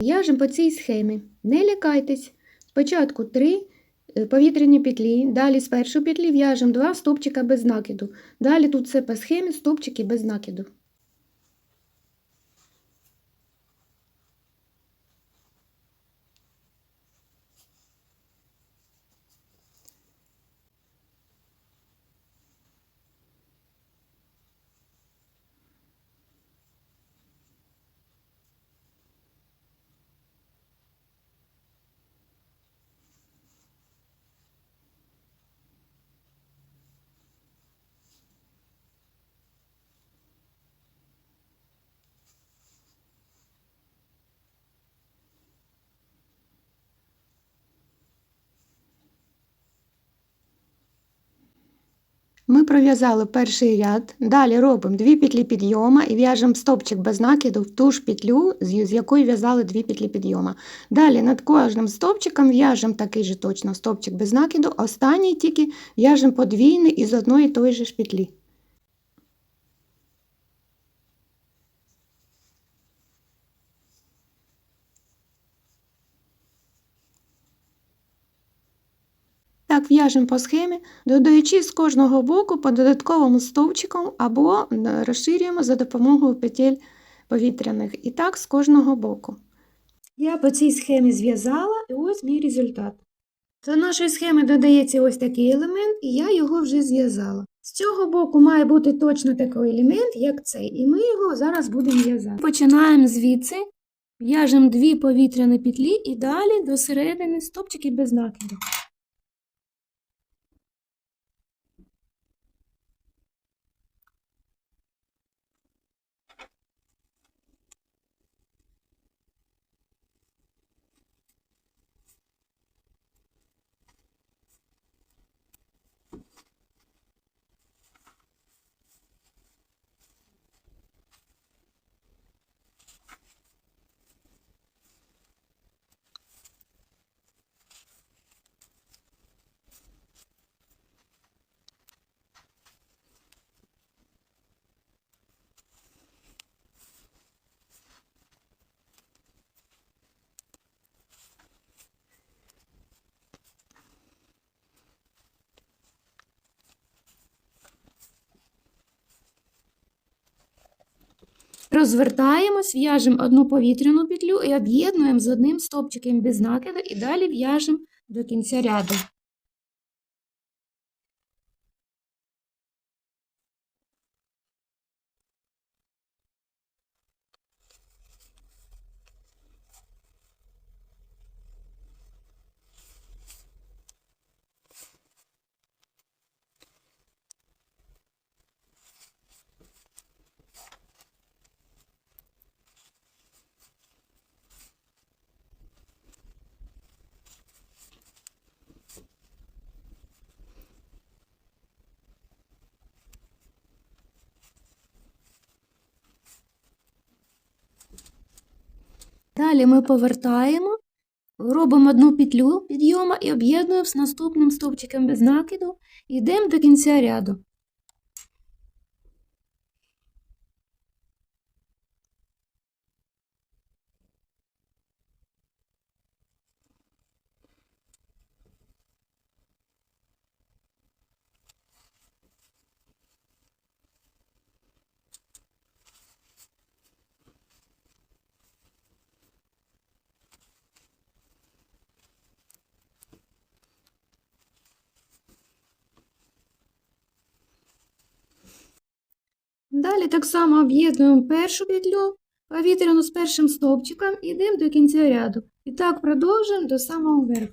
В'яжемо по цій схемі. Не лякайтесь. Спочатку 3 повітряні петлі, далі з першої петлі в'яжемо 2 стовпчика без накиду. Далі тут все по схемі стопчики без накиду. Ми пров'язали перший ряд, далі робимо дві петлі підйома і в'яжемо стовпчик без накиду в ту ж петлю, з з якої в'язали дві петлі підйома. Далі над кожним стовпчиком в'яжемо такий же точно стовпчик без накиду, останній тільки в'яжемо подвійний із одної і тої ж петлі. Так в'яжемо по схемі, додаючи з кожного боку по додатковому стовпчиком або е, розширюємо за допомогою петель повітряних. І так з кожного боку. Я по цій схемі зв'язала і ось мій результат. До нашої схеми додається ось такий елемент, і я його вже зв'язала. З цього боку має бути точно такий елемент, як цей, і ми його зараз будемо в'язати. Починаємо звідси, в'яжемо дві повітряні петлі і далі до середини стопчики без накиду. Розвертаємось, в'яжемо одну повітряну петлю і об'єднуємо з одним стопчиком без накиду і далі в'яжемо до кінця ряду. Далі ми повертаємо, робимо одну петлю підйому і об'єднуємо з наступним стовпчиком без накиду йдемо до кінця ряду. Далі так само об'єднуємо першу петлю повітряну з першим стовпчиком і йдемо до кінця ряду. І так продовжуємо до самого верху.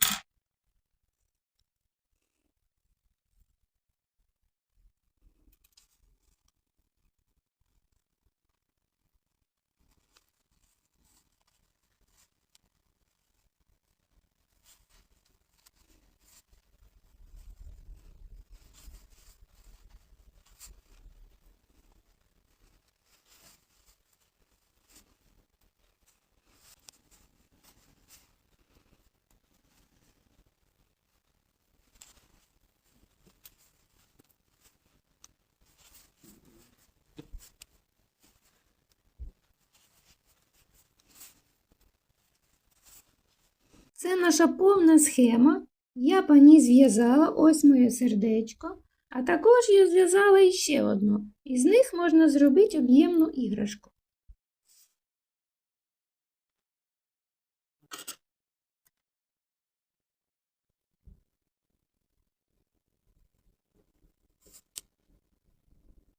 Це наша повна схема. Я по ній зв'язала ось моє сердечко, а також я зв'язала іще одну. Із них можна зробити об'ємну іграшку.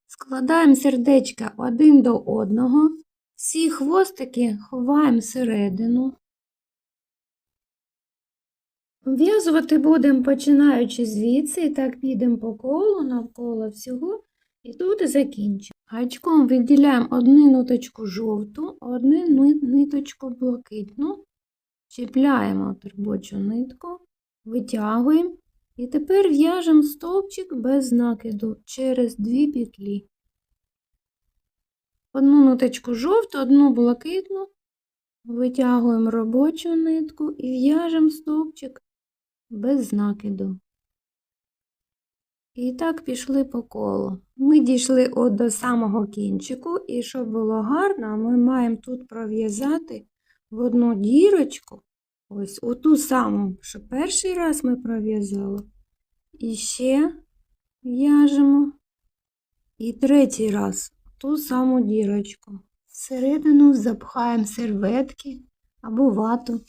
Складаємо сердечка один до одного. Всі хвостики ховаємо всередину. В'язувати будемо починаючи звідси, і так підемо по колу, навколо всього, і тут закінчимо. Гачком виділяємо одну ниточку жовту, одну ниточку блакитну, чіпляємо робочу нитку, витягуємо і тепер в'яжемо стовпчик без накиду через дві петлі. Одну ниточку жовту, одну блакитну, витягуємо робочу нитку і в'яжемо стовпчик без накиду. І так пішли по колу. Ми дійшли от до самого кінчику, і щоб було гарно, ми маємо тут пров'язати в одну дірочку, ось у ту саму, що перший раз ми пров'язали. І ще в'яжемо. І третій раз ту саму дірочку. Всередину запхаємо серветки або вату.